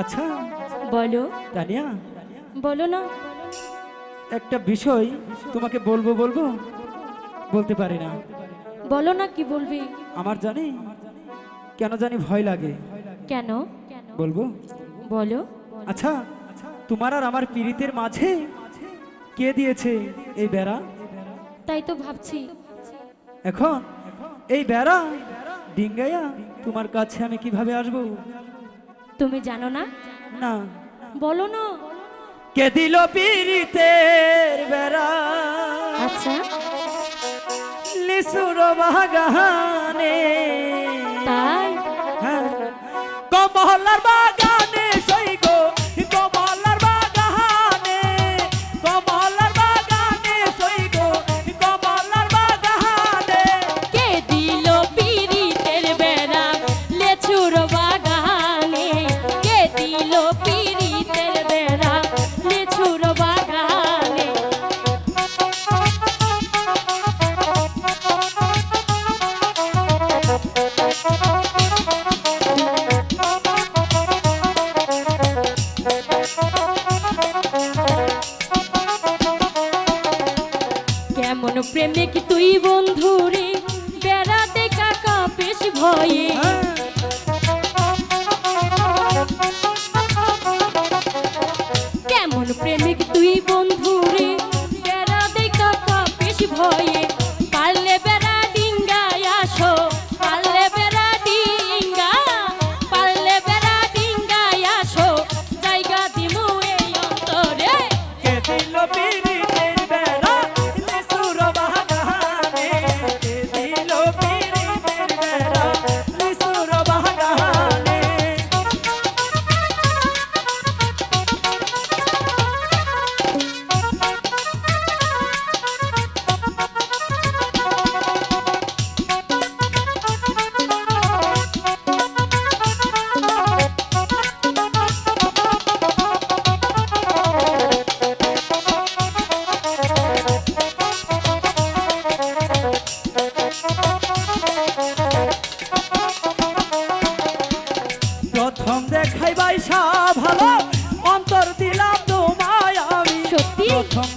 আচ্ছা বলো। তানিয়া বলো না। একটা বিষয় তোমাকে বলব বলব? বলতে পারি না। বলো না কি বলবি। আমার জানি? কেন জানি ভয় লাগে। কেন? বলব? বলো। আচ্ছা তোমার আর আমার পীড়িতের মাঝে কে দিয়েছে এই বেড়া? তাই তো ভাবছি। এখন এই বেড়া ডিঙ্গাইয়া তোমার কাছে আমি কীভাবে আসব? তুমি জানো না? না। বলো না। কে দিল পীড়িতের বেড়া? আচ্ছা। লিসুর বাগানে। তাই? হ্যাঁ। কমলার প্রেমিক বন্ধুরে বেড়াতে কাকা বেশ ভয়ে। প্রথম দেখাই বাইসা ভালো অন্তর দিলাম তোমায় আমি সত্যি? প্রথম